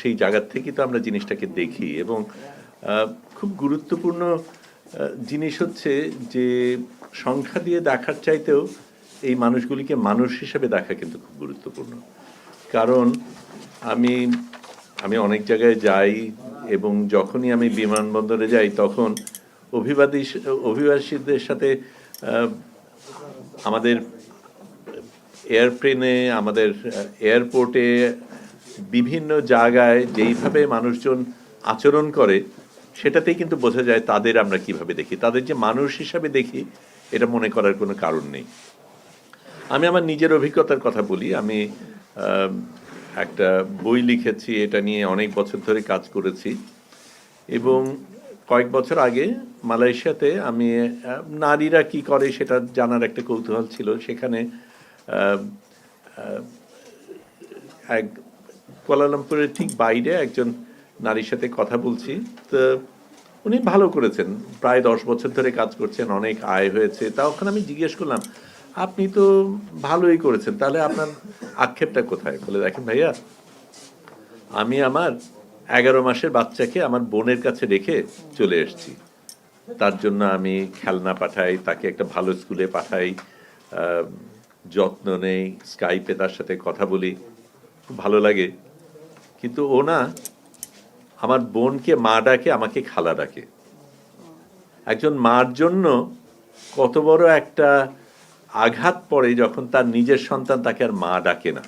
সেই জায়গার থেকেই তো আমরা জিনিসটাকে দেখি এবং খুব গুরুত্বপূর্ণ জিনিস হচ্ছে যে সংখ্যা দিয়ে দেখার চাইতেও এই মানুষগুলিকে মানুষ হিসেবে দেখা কিন্তু খুব গুরুত্বপূর্ণ। কারণ আমি আমি অনেক জায়গায় যাই এবং যখনই আমি বিমানবন্দরে যাই তখন অভিবাদী, অভিবাসীদের সাথে আমাদের এয়ারপ্লেনে আমাদের এয়ারপোর্টে বিভিন্ন জায়গায় যেইভাবে মানুষজন আচরণ করে, সেটাতেই কিন্তু বোঝা যায় তাদের আমরা কীভাবে দেখি। তাদের যে মানুষ হিসাবে দেখি, এটা মনে করার কোনো কারণ নেই। আমি আমার নিজের অভিজ্ঞতার কথা বলি। আমি একটা বই লিখেছি, এটা নিয়ে অনেক বছর ধরে কাজ করেছি। এবং কয়েক বছর আগে মালয়েশিয়াতে আমি নারীরা কি করে সেটা জানার একটা কৌতূহল ছিল। সেখানে এক কুয়ালালামপুরের ঠিক বাইরে একজন নারীর সাথে কথা বলছি। তো উনি ভালো করেছেন। প্রায় দশ বছর ধরে কাজ করছেন, অনেক আয় হয়েছে। তা ওখানে আমি জিজ্ঞেস করলাম, আপনি তো ভালোই করেছেন। তাহলে আপনার আক্ষেপটা কোথায়? বলে, দেখেন ভাইয়া, আমি আমার এগারো মাসের বাচ্চাকে আমার বোনের কাছে রেখে চলে এসেছি। তার জন্য আমি খেলনা পাঠাই, তাকে একটা ভালো স্কুলে পাঠাই যত্ন নেই, স্কাইপে তার সাথে কথা বলি। খুব ভালো লাগে। কিন্তু ও না আমার বোনকে, মা ডাকে, আমাকে খালা ডাকে। একজন মার জন্য কত বড় একটা আঘাত পড়ে যখন তার নিজের সন্তান তাকে আর মা ডাকে না।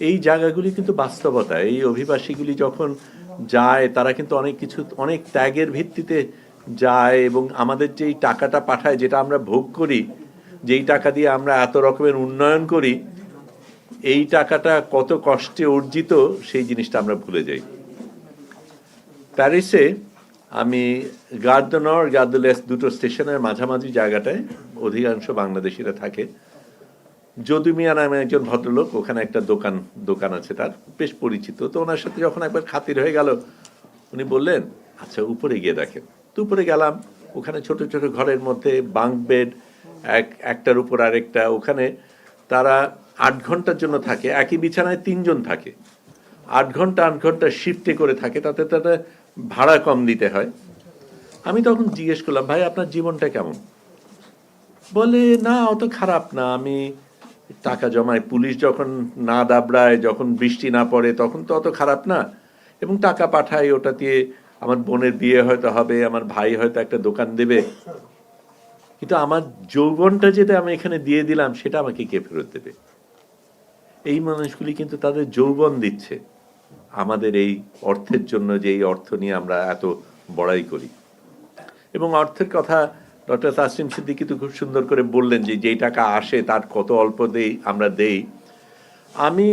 এই জায়গাগুলি কিন্তু বাস্তবতা। এই অভিবাসীগুলি যখন যায়, তারা কিন্তু অনেক কিছু, অনেক ত্যাগের ভিত্তিতে যায় এবং আমাদের যেই টাকাটা পাঠায়, যেটা আমরা ভোগ করি, যেই টাকা দিয়ে আমরা এত রকমের উন্নয়ন করি এই টাকাটা কত কষ্টে অর্জিত, সেই জিনিসটা আমরা ভুলে যাই। প্যারিসে আমি গার্দনর গার্দলেস দুটো স্টেশনের মাঝামাঝি জায়গাটায় অধিকাংশ বাংলাদেশিরা থাকে। যদু মিয়া নামে একজন ভদ্রলোক, ওখানে একটা দোকান দোকান আছে তার, বেশ পরিচিত। তো ওনার সাথে যখন একবার খাতির হয়ে গেল, উনি বললেন আচ্ছা উপরে গিয়ে দেখেন। তো উপরে গেলাম, ওখানে ছোট ছোট ঘরের মধ্যে বাঙ্ক বেড, এক, একটার উপর আরেকটা। ওখানে তারা আট ঘণ্টার জন্য থাকে, একই বিছানায় তিনজন থাকে। আট ঘণ্টা আট ঘণ্টা শিফটে করে থাকে, তাতে তাতে ভাড়া কম দিতে হয়। আমি তখন জিজ্ঞেস করলাম, ভাই, আপনার জীবনটা কেমন? বলে, না অত খারাপ না। আমি টাকা জমাই। পুলিশ যখন না দাবড়ায়, যখন বৃষ্টি না পড়ে, তখন তো অত খারাপ না। এবং টাকা পাঠাই ওটা দিয়ে আমার বোনের বিয়ে হয়তো হবে, আমার ভাই হয়তো একটা দোকান দেবে। কিন্তু আমার যৌবনটা যেটা আমি এখানে দিয়ে দিলাম, সেটা আমাকে কে ফেরত দেবে? এই মানুষগুলি কিন্তু তাদের যৌবন দিচ্ছে। আমাদের এই অর্থের জন্য যে এই অর্থ নিয়ে আমরা এত বড়াই করি। এবং অর্থের কথা ডক্টর তাসিম সিদ্দিকি তো খুব সুন্দর করে বললেন যে যেই টাকা আসে তার কত অল্প দেই আমরা দেই। আমি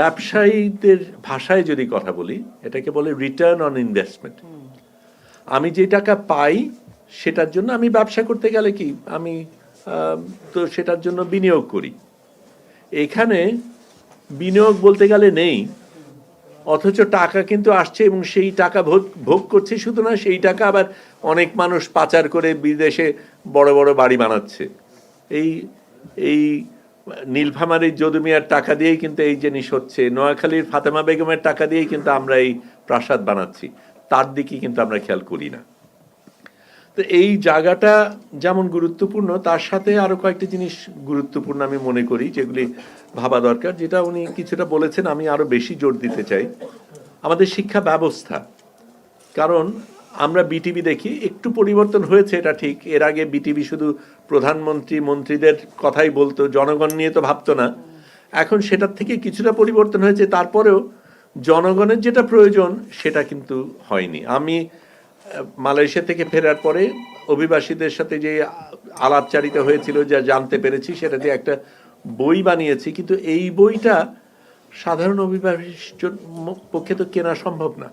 ব্যবসায়ীদের ভাষায় যদি কথা বলি এটাকে বলে রিটার্ন অন ইনভেস্টমেন্ট আমি যে টাকা পাই সেটার জন্য আমি ব্যবসা করতে গেলে কি? আমি তো সেটার জন্য বিনিয়োগ করি। এখানে বিনিয়োগ বলতে গেলে নেই। অথচ টাকা কিন্তু আসছে এবং সেই টাকা ভোগ ভোগ করছে শুধু না সেই টাকা আবার অনেক মানুষ পাচার করে বিদেশে বড় বড় বাড়ি বানাচ্ছে। এই এই নীলফামারীর যদুমিয়ার টাকা দিয়েই কিন্তু এই জিনিস হচ্ছে। নোয়াখালীর ফাতেমা বেগমের টাকা দিয়েই কিন্তু আমরা এই প্রাসাদ বানাচ্ছি। তার দিকে কিন্তু আমরা খেয়াল করি না। তো এই জায়গাটা যেমন গুরুত্বপূর্ণ, তার সাথে আরও কয়েকটি জিনিস গুরুত্বপূর্ণ আমি মনে করি, যেগুলি ভাবা দরকার, যেটা উনি কিছুটা বলেছেন, আমি আরও বেশি জোর দিতে চাই। আমাদের শিক্ষা ব্যবস্থা। কারণ আমরা বিটিভি দেখি, একটু পরিবর্তন হয়েছে এটা ঠিক, এর আগে বিটিভি শুধু প্রধানমন্ত্রী, মন্ত্রীদের কথাই বলতো, জনগণ নিয়ে তো ভাবতো না। এখন সেটার থেকে কিছুটা পরিবর্তন হয়েছে, তারপরেও জনগণের যেটা প্রয়োজন, সেটা কিন্তু হয়নি। আমি মালয়েশিয়া থেকে ফেরার পরে অভিবাসীদের সাথে যে আলাপচারিতা হয়েছিল যা জানতে পেরেছি, সেটা দিয়ে একটা বই বানিয়েছি। কিন্তু এই বইটা সাধারণ অভিবাসীর পক্ষে তো কেনা সম্ভব না।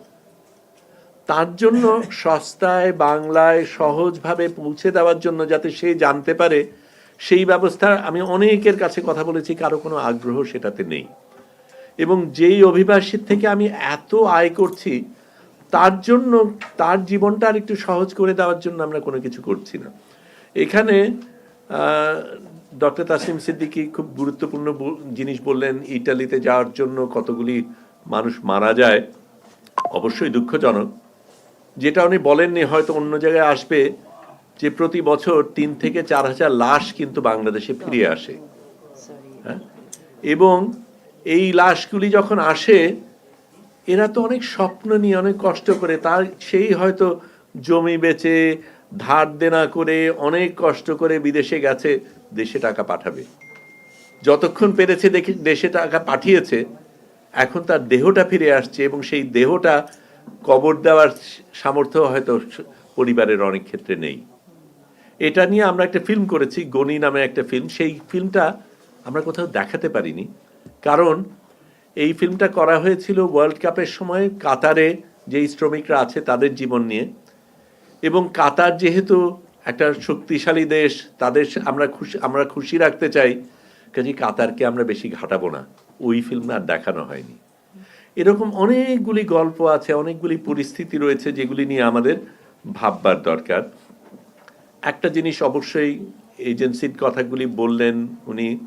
তার জন্য সস্তায়, বাংলায় সহজভাবে পৌঁছে দেওয়ার জন্য যাতে সে জানতে পারে, সেই ব্যবস্থা আমি অনেকের কাছে কথা বলেছি, কারও কোনো আগ্রহ সেটাতে নেই। এবং যেই অভিবাসীর থেকে আমি এত আয় করছি তার জন্য তার জীবনটা আর একটু সহজ করে দেওয়ার জন্য আমরা কোনো কিছু করছি না। এখানে ডক্টর তাসিম সিদ্দিকী খুব গুরুত্বপূর্ণ জিনিস বললেন ইটালিতে যাওয়ার জন্য কতগুলি মানুষ মারা যায় অবশ্যই দুঃখজনক। যেটা উনি বলেননি হয়তো অন্য জায়গায় আসবে যে প্রতি বছর তিন থেকে চার হাজার লাশ কিন্তু বাংলাদেশে ফিরে আসে। হ্যাঁ? এবং এই লাশগুলি যখন আসে এরা তো অনেক স্বপ্ন নিয়ে অনেক কষ্ট করে, তার সেই হয়তো জমি বেচে, ধার দেনা করে, অনেক কষ্ট করে বিদেশে গেছে, দেশে টাকা পাঠাবে। যতক্ষণ পেরেছে দেখি দেশে টাকা পাঠিয়েছে, এখন তার দেহটা ফিরে আসছে এবং সেই দেহটা কবর দেওয়ার সামর্থ্য হয়তো পরিবারের অনেক ক্ষেত্রে নেই। এটা নিয়ে আমরা একটা ফিল্ম করেছি, গনি নামে একটা ফিল্ম সেই ফিল্মটা আমরা কোথাও দেখাতে পারিনি, কারণ এই ফিল্মটা করা হয়েছিল ওয়ার্ল্ড কাপের সময় কাতারে যেই শ্রমিকরা আছে তাদের জীবন নিয়ে। এবং কাতার যেহেতু একটা শক্তিশালী দেশ, তাদের আমরা খুশি আমরা খুশি রাখতে চাই কাজে কাতারকে আমরা বেশি ঘাটাবো না। ওই ফিল্ম আর দেখানো হয়নি। এরকম অনেকগুলি গল্প আছে, অনেকগুলি পরিস্থিতি রয়েছে যেগুলি নিয়ে আমাদের ভাববার দরকার। একটা জিনিস অবশ্যই এজেন্সির কথাগুলি বললেন উনি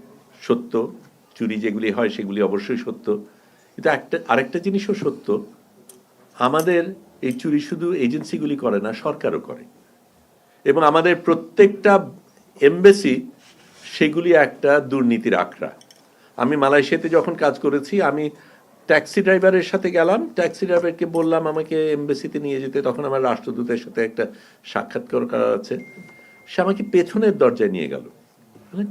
সত্য। চুরি যেগুলি হয় সেগুলি অবশ্যই সত্য। কিন্তু একটা, আরেকটা জিনিসও সত্য, আমাদের এই চুরি শুধু এজেন্সিগুলি করে না, সরকারও করে। এবং আমাদের প্রত্যেকটা এমবেসি সেগুলি একটা দুর্নীতির আখড়া। আমি মালয়েশিয়াতে যখন কাজ করেছি, আমি ট্যাক্সি ড্রাইভারের সাথে গেলাম, ট্যাক্সি ড্রাইভারকে বললাম, আমাকে এমবেসিতে নিয়ে যেতে। তখন আমার রাষ্ট্রদূতের সাথে একটা সাক্ষাৎকার করা আছে। সে আমাকে পেছনের দরজায় নিয়ে গেল।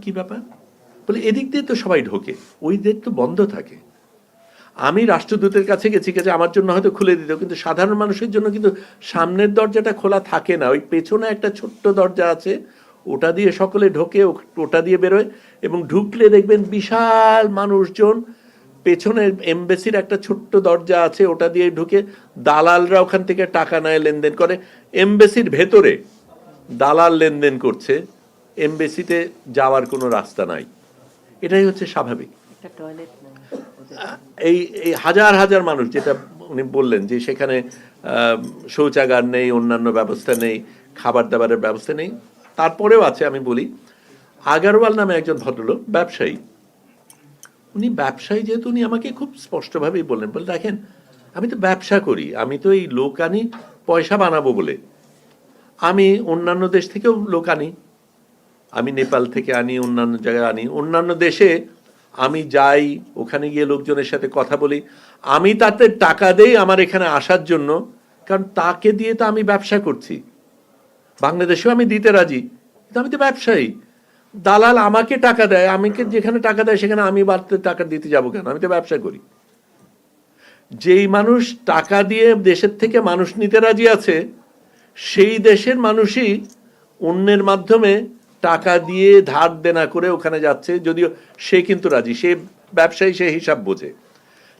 কি ব্যাপার? বলে, এদিক দিয়ে তো সবাই ঢোকে, ওই দিক তো বন্ধ থাকে। আমি রাষ্ট্রদূতের কাছে গেছি কাছে আমার জন্য হয়তো খুলে দিত, কিন্তু সাধারণ মানুষের জন্য কিন্তু সামনের দরজাটা খোলা থাকে না। ওই পেছনে একটা ছোট্ট দরজা আছে, ওটা দিয়ে সকলে ঢোকে ওটা দিয়ে বেরোয় এবং ঢুকলে দেখবেন বিশাল মানুষজন। পেছনের এমবেসির একটা ছোট্ট দরজা আছে, ওটা দিয়ে ঢুকে দালালরা ওখান থেকে টাকা নেয়, লেনদেন করে। এমবেসির ভেতরে দালাল লেনদেন করছে, এমবেসিতে যাওয়ার কোনো রাস্তা নাই। এটাই হচ্ছে স্বাভাবিক। এই এই হাজার হাজার মানুষ যেটা উনি বললেন যে সেখানে শৌচাগার নেই অন্যান্য ব্যবস্থা নেই খাবার দাবারের ব্যবস্থা নেই। তারপরেও আছে আমি বলি আগারওয়াল নামে একজন ভদ্রলোক ব্যবসায়ী। উনি ব্যবসায়ী যেহেতু উনি আমাকে খুব স্পষ্টভাবেই বললেন বলে দেখেন আমি তো ব্যবসা করি আমি তো এই লোক আনি পয়সা বানাবো বলে। আমি অন্যান্য দেশ থেকেও লোক আনি আমি নেপাল থেকে আনি, অন্যান্য জায়গায় আনি। অন্যান্য দেশে আমি যাই, ওখানে গিয়ে লোকজনের সাথে কথা বলি। আমি তাতে টাকা দেই আমার এখানে আসার জন্য, কারণ তাকে দিয়ে তো আমি ব্যবসা করছি। বাংলাদেশেও আমি দিতে রাজি, কিন্তু আমি তো ব্যবসায়ী। দালাল আমাকে টাকা দেয়, আমাকে যেখানে টাকা দেয় সেখানে আমি বাড়তে টাকা দিতে যাব কেন? আমি তো ব্যবসা করি। যেই মানুষ টাকা দিয়ে দেশের থেকে মানুষ নিতে রাজি আছে, সেই দেশের মানুষই অন্যের মাধ্যমে টাকা দিয়ে ধার দেনা করে ওখানে যাচ্ছে, যদিও সে কিন্তু রাজি, সে ব্যবসায়ী, সে হিসাব বোঝে।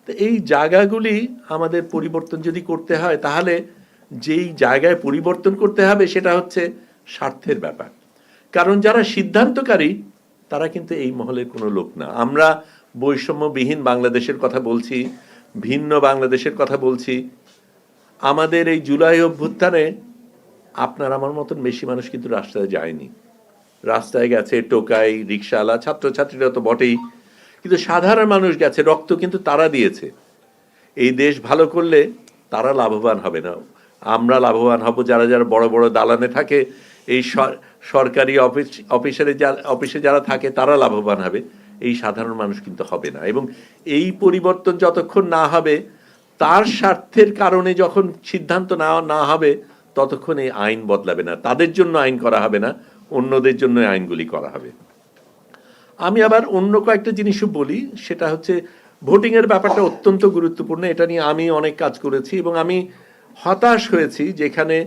তো এই জায়গাগুলি আমাদের পরিবর্তন যদি করতে হয়, তাহলে যেই জায়গায় পরিবর্তন করতে হবে, সেটা হচ্ছে স্বার্থের ব্যাপার। কারণ যারা সিদ্ধান্তকারী, তারা কিন্তু এই মহলের কোনো লোক না। আমরা বৈষম্যবিহীন বাংলাদেশের কথা বলছি, ভিন্ন বাংলাদেশের কথা বলছি। আমাদের এই জুলাই অভ্যুত্থানে আপনার আমার মতন বেশি মানুষ কিন্তু রাস্তায় যায়নি। রাস্তায় গেছে, টোকাই রিক্সাওয়ালা ছাত্রছাত্রীরা তো বটেই। কিন্তু সাধারণ মানুষ গেছে, রক্ত কিন্তু তারা দিয়েছে। এই দেশ ভালো করলে তারা লাভবান হবে না। আমরা লাভবান হব যারা যারা বড় বড় দালানে থাকে। এই সরকারি অফিস, অফিসারে যারা অফিসে যারা থাকে, তারা লাভবান হবে। এই সাধারণ মানুষ কিন্তু হবে না। এবং এই পরিবর্তন যতক্ষণ না হবে, তার স্বার্থের কারণে যখন সিদ্ধান্ত না না হবে, ততক্ষণ এই আইন বদলাবে না। তাদের জন্য আইন করা হবে না। অন্যদের জন্য আইনগুলি করা হবে। আমি আবার অন্য কয়েকটা জিনিসও বলি, সেটা হচ্ছে ভোটিং এর ব্যাপারটা অত্যন্ত গুরুত্বপূর্ণ, এটা নিয়ে আমি অনেক কাজ করেছি এবং আমি হতাশ হয়েছি যেখানে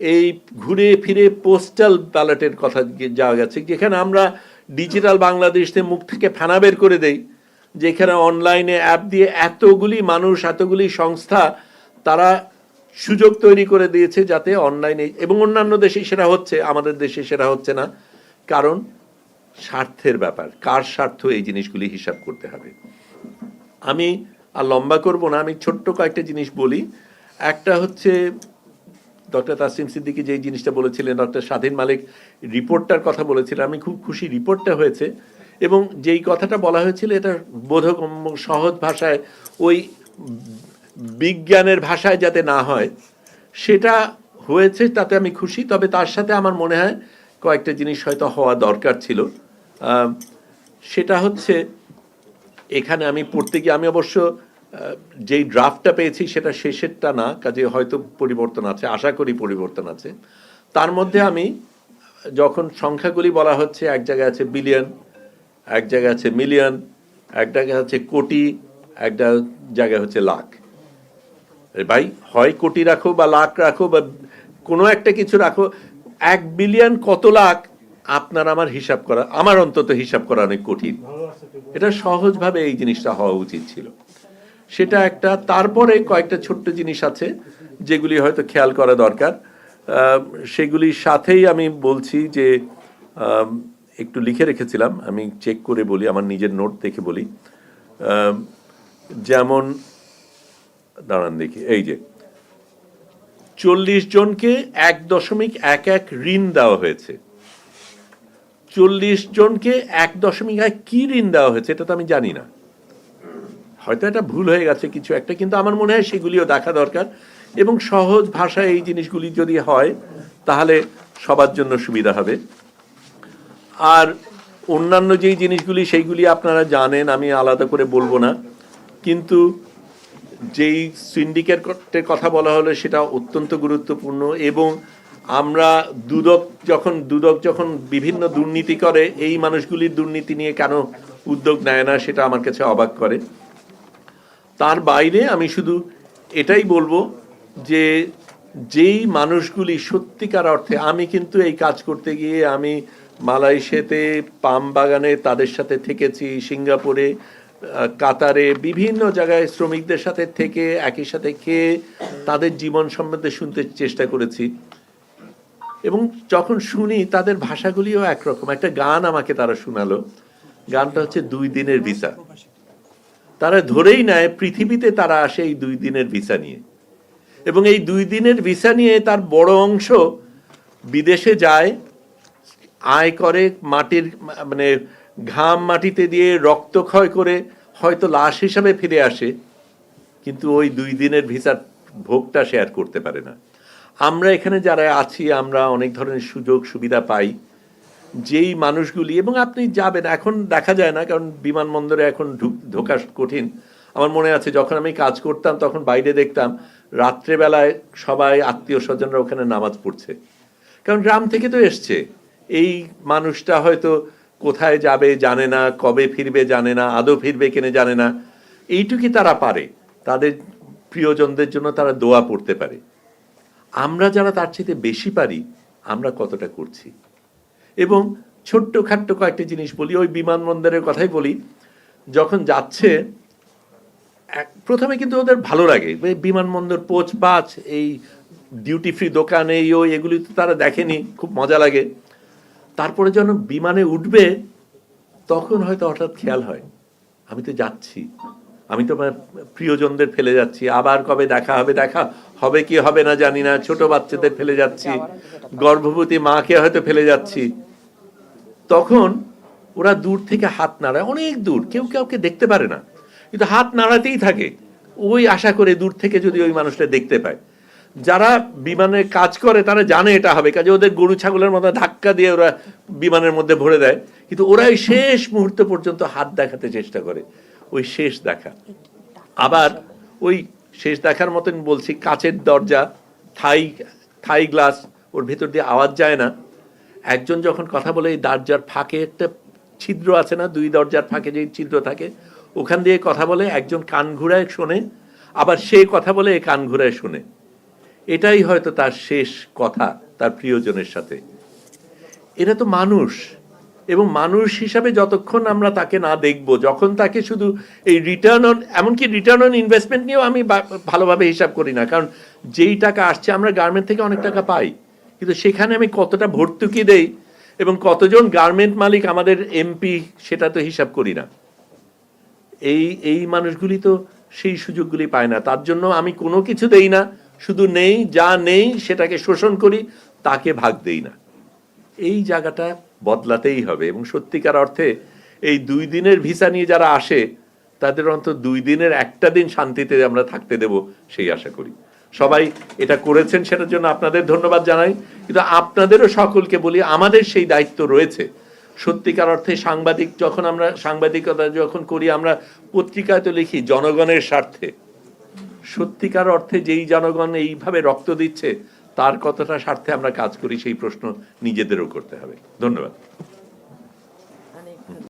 এই ঘুরে ফিরে পোস্টাল ব্যালটের কথা যাওয়া গেছে, যেখানে আমরা ডিজিটাল বাংলাদেশে মুখ থেকে ফেনা বের করে দেই, যেখানে অনলাইনে অ্যাপ দিয়ে এতগুলি মানুষ, এতগুলি সংস্থা, তারা সুযোগ তৈরি করে দিয়েছে যাতে অনলাইনে, এবং অন্যান্য দেশে সেটা হচ্ছে, আমাদের দেশে সেটা হচ্ছে না। কারণ স্বার্থের ব্যাপার, কার স্বার্থ এই জিনিসগুলি হিসাব করতে হবে। আমি আর লম্বা করব না, আমি ছোট্ট কয়েকটা জিনিস বলি। একটা হচ্ছে, ডক্টর তাসিম সিদ্দিকী যেই জিনিসটা বলেছিলেন, ডক্টর স্বাধীন মালিক রিপোর্টটার কথা বলেছিলেন, আমি খুব খুশি রিপোর্টটা হয়েছে। এবং যেই কথাটা বলা হয়েছিল, এটা বোধগম্য সহজ ভাষায় ওই বিজ্ঞানের ভাষায় যাতে না হয়, সেটা হয়েছে, তাতে আমি খুশি। তবে তার সাথে আমার মনে হয় কয়েকটা জিনিস হয়তো হওয়া দরকার ছিল। সেটা হচ্ছে, এখানে আমি পড়তে গিয়ে, আমি অবশ্য যেই ড্রাফটটা পেয়েছি, সেটা শেষেরটা না, কাজে হয়তো পরিবর্তন আছে, আশা করি পরিবর্তন আছে। তার মধ্যে আমি, যখন সংখ্যাগুলি বলা হচ্ছে, এক জায়গায় আছে বিলিয়ন এক জায়গায় আছে মিলিয়ন এক জায়গায় হচ্ছে কোটি একটা জায়গায় হচ্ছে লাখ। ভাই, হয় কোটি রাখো বা লাখ রাখো বা কোনো একটা কিছু রাখো, এক বিলিয়ন কত লাখ আপনার আমার হিসাব করা, আমার অন্তত হিসাব করা অনেক কঠিন। এটা সহজভাবে এই জিনিসটা হওয়া উচিত ছিল। সেটা একটা, তারপরে কয়েকটা ছোট্ট জিনিস আছে, যেগুলি হয়তো খেয়াল করা দরকার। সেগুলির সাথেই আমি বলছি যে একটু লিখে রেখেছিলাম, আমি চেক করে বলি, আমার নিজের নোট দেখে বলি। যেমন দাঁড়ান দেখি, এই যে। চল্লিশ জনকে এক দশমিক এক এক ঋণ দেওয়া হয়েছে। চল্লিশ জনকে এক দশমিক এক কি ঋণ দেওয়া হয়েছে, এটা তো আমি জানি না। হয়তো এটা ভুল হয়ে গেছে কিছু একটা, কিন্তু আমার মনে হয় সেগুলিও দেখা দরকার। এবং সহজ ভাষায় এই জিনিসগুলি যদি হয়, তাহলে সবার জন্য সুবিধা হবে। আর অন্যান্য যেই জিনিসগুলি, সেইগুলি আপনারা জানেন, আমি আলাদা করে বলব না। কিন্তু যেই সিন্ডিকেটের কথা বলা হলো সেটা অত্যন্ত গুরুত্বপূর্ণ এবং আমরা দুদক যখন দুদক যখন বিভিন্ন দুর্নীতি করে, এই মানুষগুলির দুর্নীতি নিয়ে কেন উদ্যোগ নেয় না সেটা আমার কাছে অবাক করে। তার বাইরে আমি শুধু এটাই বলব যে যেই মানুষগুলি সত্যিকার অর্থে, আমি কিন্তু এই কাজ করতে গিয়ে আমি মালয়েশিয়াতে পাম বাগানে তাদের সাথে থেকেছি, সিঙ্গাপুরে কাতারে বিভিন্ন জায়গায় শ্রমিকদের সাথে থেকে একই সাথে খেয়ে তাদের জীবন সম্বন্ধে শুনতে চেষ্টা করেছি। এবং যখন শুনি তাদের ভাষাগুলিও একরকম। একটা গান আমাকে তারা শোনালো। গানটা হচ্ছে দুই দিনের ভিসা। তারা ধরেই নেয় পৃথিবীতে তারা আসে এই দুই দিনের ভিসা নিয়ে। এবং এই দুই দিনের ভিসা নিয়ে তার বড় অংশ বিদেশে যায়, আয় করে মাটির মানে ঘাম মাটিতে দিয়ে রক্তক্ষয় করে হয়তো লাশ হিসাবে ফিরে আসে, কিন্তু ওই দুই দিনের ভিসার ভোগটা শেয়ার করতে পারে না। আমরা এখানে যারা আছি, আমরা অনেক ধরনের সুযোগ সুবিধা পাই। যেই মানুষগুলি, এবং আপনি যাবেন, এখন দেখা যায় না, কারণ বিমানবন্দরে এখন ঢোকা কঠিন। আমার মনে আছে, যখন আমি কাজ করতাম, তখন বাইরে দেখতাম, রাত্রেবেলায় সবাই আত্মীয় স্বজনরা ওখানে নামাজ পড়ছে। কারণ গ্রাম থেকে তো এসছে। এই মানুষটা হয়তো কোথায় যাবে জানে না, কবে ফিরবে জানে না, আদৌ ফিরবে কিনে জানে না। এইটুকুই তারা পারে। তাদের প্রিয়জনদের জন্য তারা দোয়া পড়তে পারে। আমরা যারা তার চেয়ে বেশি পারি, আমরা কতটা করছি। এবং ছোট্ট খাট্ট কয়েকটা জিনিস বলি, ওই বিমানবন্দরের কথাই বলি। যখন যাচ্ছে, এক- প্রথমে কিন্তু ওদের ভালো লাগে। বিমানবন্দর পোচ পাচ এই ডিউটি ফ্রি দোকান, এই ওই এগুলি তো তারা দেখেনি, খুব মজা লাগে। তারপরে যখন বিমানে উঠবে, তখন হয়তো হঠাৎ খেয়াল হয়, আমি তো যাচ্ছি। আমি তো প্রিয়জনদের ফেলে যাচ্ছি। আবার কবে দেখা হবে দেখা হবে কি হবে না জানি না। ছোট বাচ্চাদের ফেলে যাচ্ছি। গর্ভবতী মাকে হয়তো ফেলে যাচ্ছি। তখন ওরা দূর থেকে হাত নাড়ায়। অনেক দূর, কেউ কাউকে দেখতে পারে না। কিন্তু হাত নাড়াতেই থাকে। ওই আশা করে দূর থেকে যদি ওই মানুষটা দেখতে পায়। যারা বিমানে কাজ করে, তারা জানে এটা হবে। কাজে ওদের গরু, ছাগলের মতো ধাক্কা দিয়ে ওরা বিমানের মধ্যে ভরে দেয়। কিন্তু ওরাই শেষ মুহূর্ত পর্যন্ত হাত দেখাতে চেষ্টা করে। ওই শেষ দেখা। আবার ওই শেষ দেখার মতন বলছি, কাচের দরজা, থাই থাই গ্লাস, ওর ভেতর দিয়ে আওয়াজ যায় না। একজন যখন কথা বলে, এই দরজার ফাঁকে একটা ছিদ্র আছে না, দুই দরজার ফাঁকে যে ছিদ্র থাকে, ওখান দিয়ে কথা বলে, একজন কান ঘুরায় শোনে, আবার সে কথা বলে, এ কান ঘুরায় শোনে। এটাই হয়তো তার শেষ কথা তার প্রিয়জনের সাথে। এরা তো মানুষ এবং মানুষ হিসাবে যতক্ষণ আমরা তাকে না দেখব, যখন তাকে শুধু এই রিটার্ন অন এমনকি রিটার্ন অন ইনভেস্টমেন্ট নিয়েও আমি ভালোভাবে হিসাব করি না, কারণ যেই টাকা আসছে আমরা গার্মেন্ট থেকে অনেক টাকা পাই। কিন্তু সেখানে আমি কতটা ভর্তুকি দেই এবং কতজন গার্মেন্ট মালিক আমাদের এমপি সেটা তো হিসাব করি না। এই এই মানুষগুলি তো সেই সুযোগগুলি পায় না, তার জন্য আমি কোনো কিছু দেই না শুধু নেই, যা নেই সেটাকে শোষণ করি, তাকে ভাগ দেই না। এই জায়গাটা বদলাতেই হবে এবং সত্যিকার অর্থে এই দুই দিনের ভিসা নিয়ে যারা আসে, তাদের অন্তত দুই দিনের একটা দিন শান্তিতে আমরা থাকতে দেব সেই আশা করি। সবাই এটা করেছেন সেটার জন্য আপনাদের ধন্যবাদ জানাই। কিন্তু আপনাদেরও সকলকে বলি, আমাদের সেই দায়িত্ব রয়েছে। সত্যিকার অর্থে সাংবাদিক যখন আমরা, সাংবাদিকতা যখন করি, আমরা পত্রিকায় তো লিখি, জনগণের স্বার্থে। সত্যিকার অর্থে যেই জনগণ এইভাবে রক্ত দিচ্ছে, তার কতটা স্বার্থে আমরা কাজ করি সেই প্রশ্ন নিজেদেরও করতে হবে। ধন্যবাদ।